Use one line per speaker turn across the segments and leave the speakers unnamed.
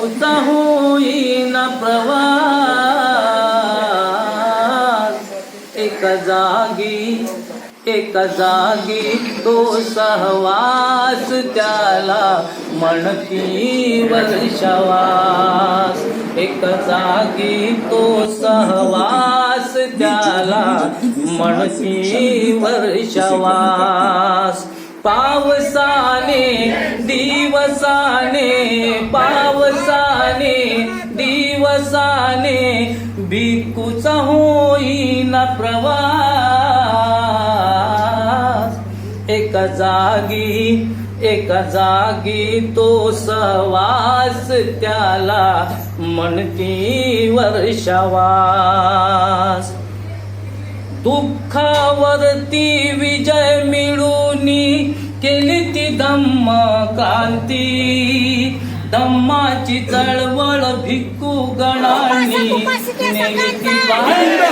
भिक्खूचा होईन प्रवास. एक जागी एक जागी तो सहवास त्याला म्हणती वर्षवास एक जागी तो सहवास त्याला म्हणती वर्षवास पावसाने दिवसाने पावसाने दिवसाने भिकूचा होईना प्रवास. एका जागी एका जागी तो सवास त्याला म्हणती वर्षवास. दुःखावरती विजय मिळूनी केली ती धम्म क्रांती. धम्माची चळवळ भिक्खू गणांनी नेली ती क्रांती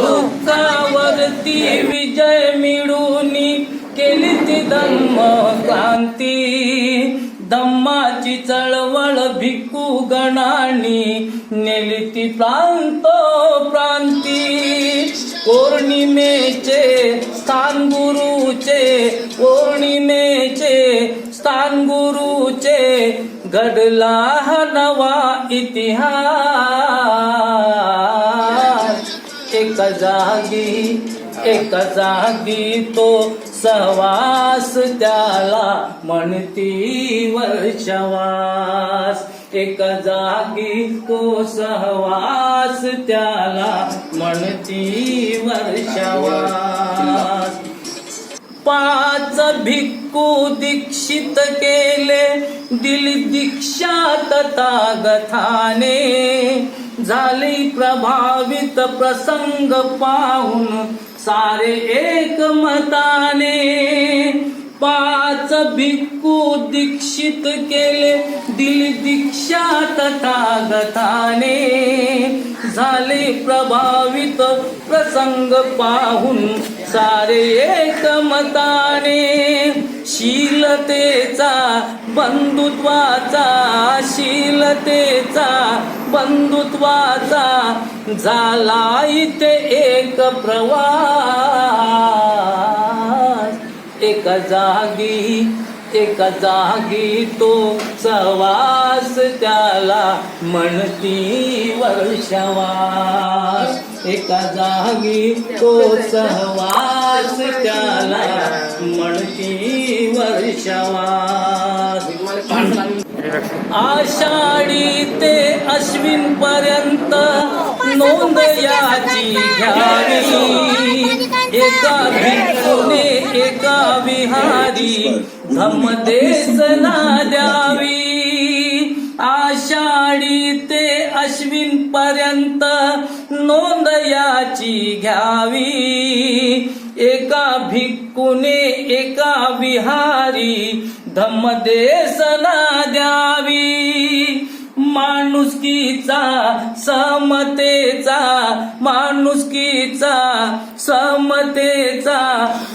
दुःखावरती विजय मिळूनी केली ती धम्म क्रांती. दम्माची चळवळ भिक्खू गणांनी नेली ती प्रांत प्रांती. पौर्णिमेचे स्थान गुरुचे पौर्णिमेचे स्थान गुरुचे घडला हा नवा इतिहास. एका जागी एका जागी तो सहवास त्याला म्हणती वर्षवास एक जागी तो सहवास त्याला म्हणती वर्षवास पाच भिक्खू दीक्षित केले दिल दीक्षा तथागताने झाली प्रभावित प्रसंग पाहून सारे एकमताने पाच भिक्खू दीक्षित केले दिली दीक्षा तथागताने झाले प्रभावित प्रसंग पाहून सारे एकमताने शीलतेचा बंधुत्वाचा शीलतेचा बंधुत्वाचा झाला इथे एक प्रवास. एक जागी एक जागी तो सहवास त्याला म्हणती वर्षवास. एका जागी तो सहवास त्याला म्हणती वर्षवास. आषाढी ते अश्विन पर्यंत नोंद याची घ्यावी. एका भिक्षुने एका विहारी धम्मदेसना द्यावी आषाढी ते अश्विन पर्यंत नोंद याची घ्यावी. एका भिक्खूने एका विहारी धम्मदेसना द्यावी. माणुसकीचा समतेचा माणुसकीचा समतेचा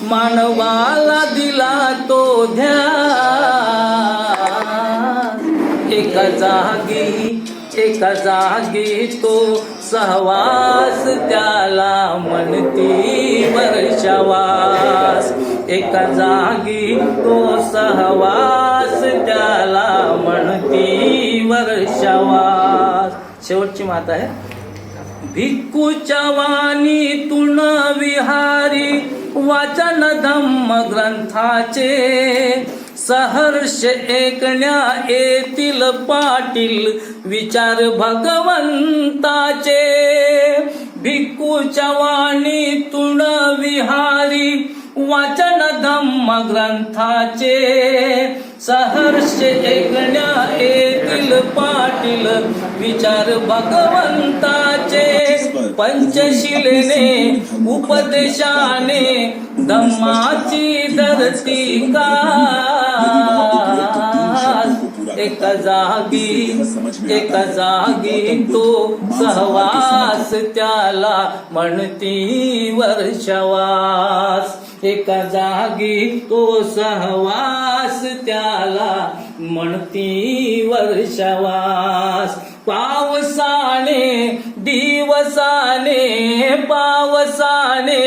मानवाला दिला तो ध्या एका जागी एका जागी तो सहवास त्याला म्हणती वर्षवास. एका जागी तो सहवास त्याला म्हणती वर्षवास शेवटची माता आहे. भिक्खूच्या तुण विहारी वाचन धम्म ग्रंथाचे. सहर्ष ऐकण्या येतील पाटील विचार भगवंताचे. भिक्खूच्या तुण विहारी वाचन धम्म ग्रंथाचे सहर्ष ऐकण्या येतील पाटील विचार भगवंताचे पंचशिलेने उपदेशाने धम्माची धरती का? एका जागी एका जागी तो सहवास त्याला म्हणती वर्षवास. एका जागी तो सहवास त्याला म्हणती वर्षवास. पावसाने दिवसाने पावसाने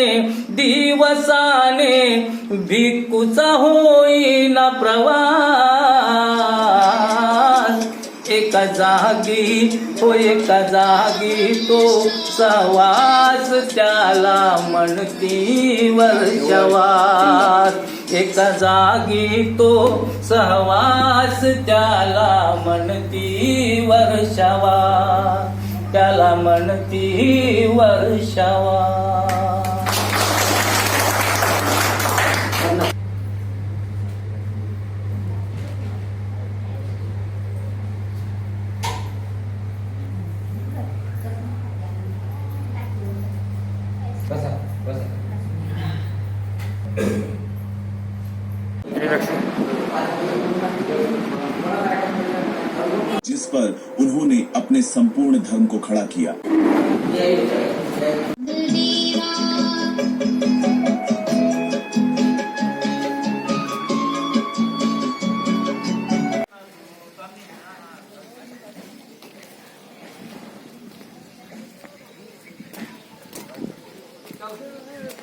दिवसाने भिक्कूचा होईना प्रवास जागी हो एका जागी तो सहवास त्याला म्हणती वर्षवास एका जागी तो सहवास त्याला म्हणती वर्षावा त्याला म्हणती
जिस पर उन्होंने अपने संपूर्ण धर्म को खड़ा किया। Thank you.